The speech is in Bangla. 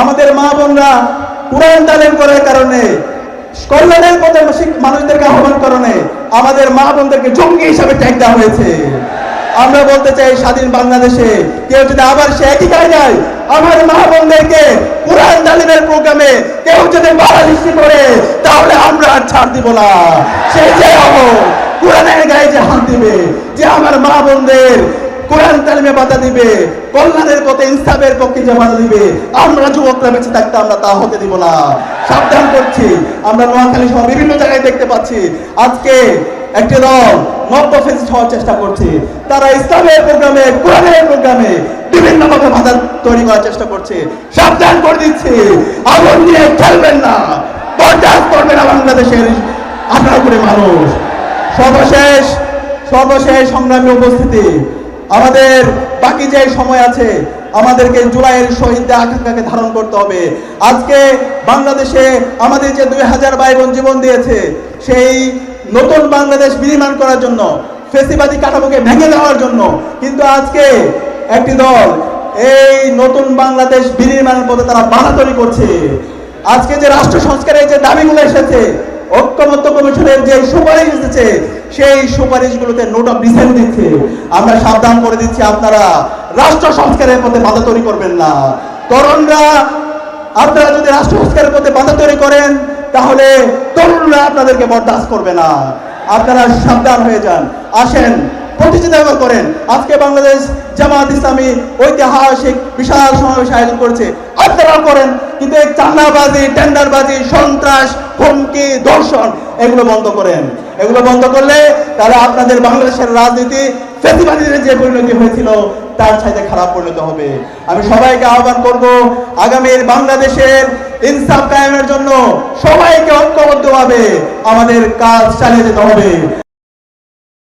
আমাদের মা বোনরা কোরআন তালিম করার কারণে, কল্যাণের পথে মানুষদেরকে আহ্বান কারণে আমাদের মা বোনদেরকে জঙ্গি হিসাবে ট্যাগ দেওয়া হয়েছে। আমরা বলতে চাই স্বাধীন বাংলাদেশে কেউ যদি আবার সে একই জায়গায় আমার মা বোনদেরকে কোরআন তালিমের প্রোগ্রামে কেউ যদি বাধা সৃষ্টি করে, তাহলে আমরা আর ছাড় দিব না। সে যে কোরআনের গায়ে যে হাত দিবে, যে আমার মা বোনদের কোরআন তালিমে বাধা দিবে, কল্যাণের পথে ইনসাফের পক্ষে যে বাধা দিবে। আমরা যুবকরা বেঁচে থাকতে আমরা তা হতে দিব না। সাবধান করছি। আমরা নোয়াখালী সহ বিভিন্ন জায়গায় দেখতে পাচ্ছি। আজকে একটি দল নব্য ফেসিস্ট হওয়ার চেষ্টা করছে। তারা ইসলামের প্রোগ্রামে, কোরআনের প্রোগ্রামে বিভিন্ন ভাবে বাধা তৈরি করার চেষ্টা করছে। সাবধান করে দিচ্ছি। আগুন খেলবেন না। বাংলাদেশের আঠারো মানুষ। সর্বশেষ সর্বশেষ সংগ্রামী উপস্থিতি। আমাদের বাকি যে সময় আছে, আমাদেরকে জুলাইয়ের শহীদদের আকাঙ্ক্ষাকে ধারণ করতে হবে। আজকে বাংলাদেশে আমাদের যে দুই হাজার ভাই বোন জীবন দিয়েছে, সেই নতুন বাংলাদেশ বিনির্মাণ করার জন্য, ফেসিবাদী কাঠামোকে ভেঙে দেওয়ার জন্য, কিন্তু আজকে একটি দল এই নতুন বাংলাদেশ বিনির্মাণের পথে তারা বাধা তৈরি করছে। আজকে যে রাষ্ট্র সংস্কারের যে দাবিগুলো এসেছে ঐক্যমত্য কমিশনের যে সুপারিশ এসেছে সেই সুপারিশগুলোতে নোট অফ ডিসেন্ট দিচ্ছে। আমরা সাবধান করে দিচ্ছি আপনারা। রাষ্ট্র সংস্কারের বাধা তৈরি করবেন না। তরুণরা, আপনারা যদি রাষ্ট্র সংস্কারের বাধা তৈরি করেন, তাহলে তরুণরা আপনাদেরকে বরদাস্ত করবে না। আপনারা সাবধান হয়ে যান। আসেন প্রতিযোগিতা করেন। আজকে বাংলাদেশ জামাত ইসলামী ঐতিহাসিক বিশাল সমাবেশ আয়োজন করেছে। আপনারাও করেন, কিন্তু এই চাঁদাবাজি, টেন্ডারবাজি, সন্ত্রাস, হুমকি দর্শন এগুলো বন্ধ করেন। এগুলো বন্ধ করলে তাহলে আপনাদের বাংলাদেশের রাজনীতি, ফেসিবাদীদের যে পরিণতি হয়েছিল, তার সাথে খারাপ পরিণত হবে। আমি সবাইকে আহ্বান করব, আগামীর বাংলাদেশের ইনসাফ কায়েমের জন্য সবাইকে ঐক্যবদ্ধভাবে আমাদের কাজ চালিয়ে যেতে হবে।